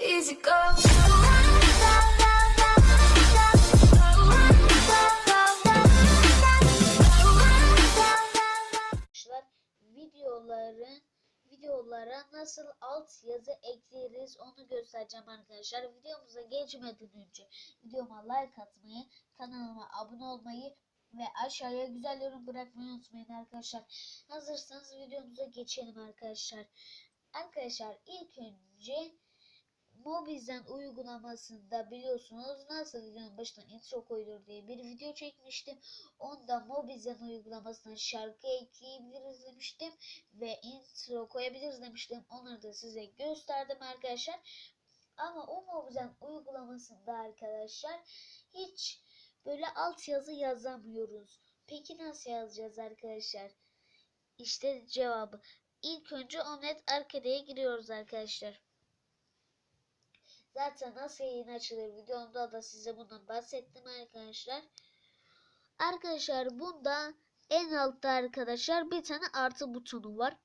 easy go. arkadaşlar videoların videolara nasıl alt yazı ekleriz onu göstereceğim arkadaşlar. Videomuza geçmeden önce videoma like atmayı, kanalıma abone olmayı ve aşağıya güzel yorum bırakmayı unutmayın arkadaşlar. Hazırsanız videomuza geçelim arkadaşlar. Arkadaşlar ilk önce Mobizen uygulamasında biliyorsunuz nasıl videonun başına intro koyulur diye bir video çekmiştim. Onda Mobizen uygulamasına şarkı ekleyebiliriz demiştim ve intro koyabiliriz demiştim. Onları da size gösterdim arkadaşlar. Ama o Mobizen uygulamasında arkadaşlar hiç böyle altyazı yazamıyoruz. Peki nasıl yazacağız arkadaşlar? İşte cevabı. İlk önce Omnet Arcade'ye giriyoruz arkadaşlar. Zaten nasıl yayın açılır videomda da size bundan bahsettim arkadaşlar. Arkadaşlar bunda en altta arkadaşlar bir tane artı butonu var.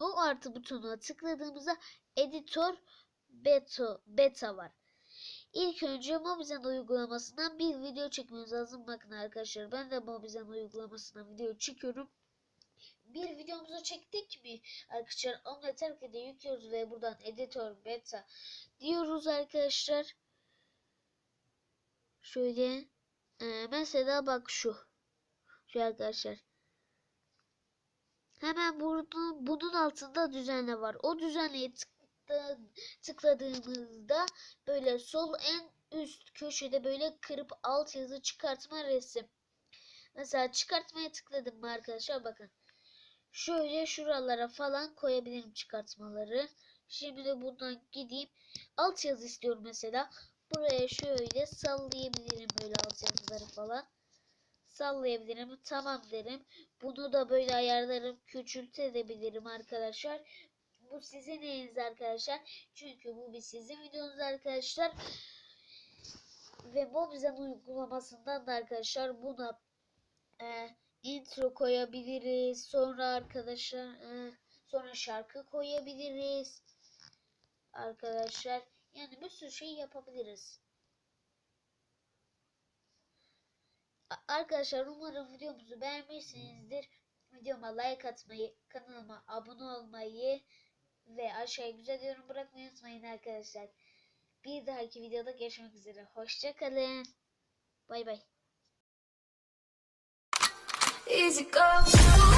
O artı butonuna tıkladığımızda editör beta, beta var. İlk önce Mobizen uygulamasından bir video çekmemiz lazım. Bakın arkadaşlar ben de Mobizen uygulamasından video çekiyorum. Bir videomuzu çektik mi? Arkadaşlar onu terk de yüklüyoruz ve buradan editör beta diyoruz arkadaşlar. Şöyle e, mesela bak şu. Şu arkadaşlar. Hemen bunun, bunun altında düzenle var. O düzenleye tıkla, tıkladığımızda böyle sol en üst köşede böyle kırıp alt yazı çıkartma resim. Mesela çıkartmaya tıkladım mı arkadaşlar bakın. Şöyle şuralara falan koyabilirim çıkartmaları. Şimdi de buradan gideyim. Alt yazı istiyorum mesela. Buraya şöyle sallayabilirim böyle alt yazıları falan. Sallayabilirim. Tamam derim. Bunu da böyle ayarlarım. Küçültebilirim arkadaşlar. Bu sizin eliniz arkadaşlar. Çünkü bu bir sizin videonuz arkadaşlar. Ve Mobizen uygulamasından da arkadaşlar buna intro koyabiliriz. Sonra arkadaşlar e, sonra şarkı koyabiliriz. Arkadaşlar yani bir sürü şey yapabiliriz. Arkadaşlar umarım videomuzu beğenmişsinizdir. Videoma like atmayı, kanalıma abone olmayı ve aşağıya güzel yorum bırakmayı unutmayın arkadaşlar. Bir dahaki videoda görüşmek üzere. Hoşçakalın. Bay bay. Easy go.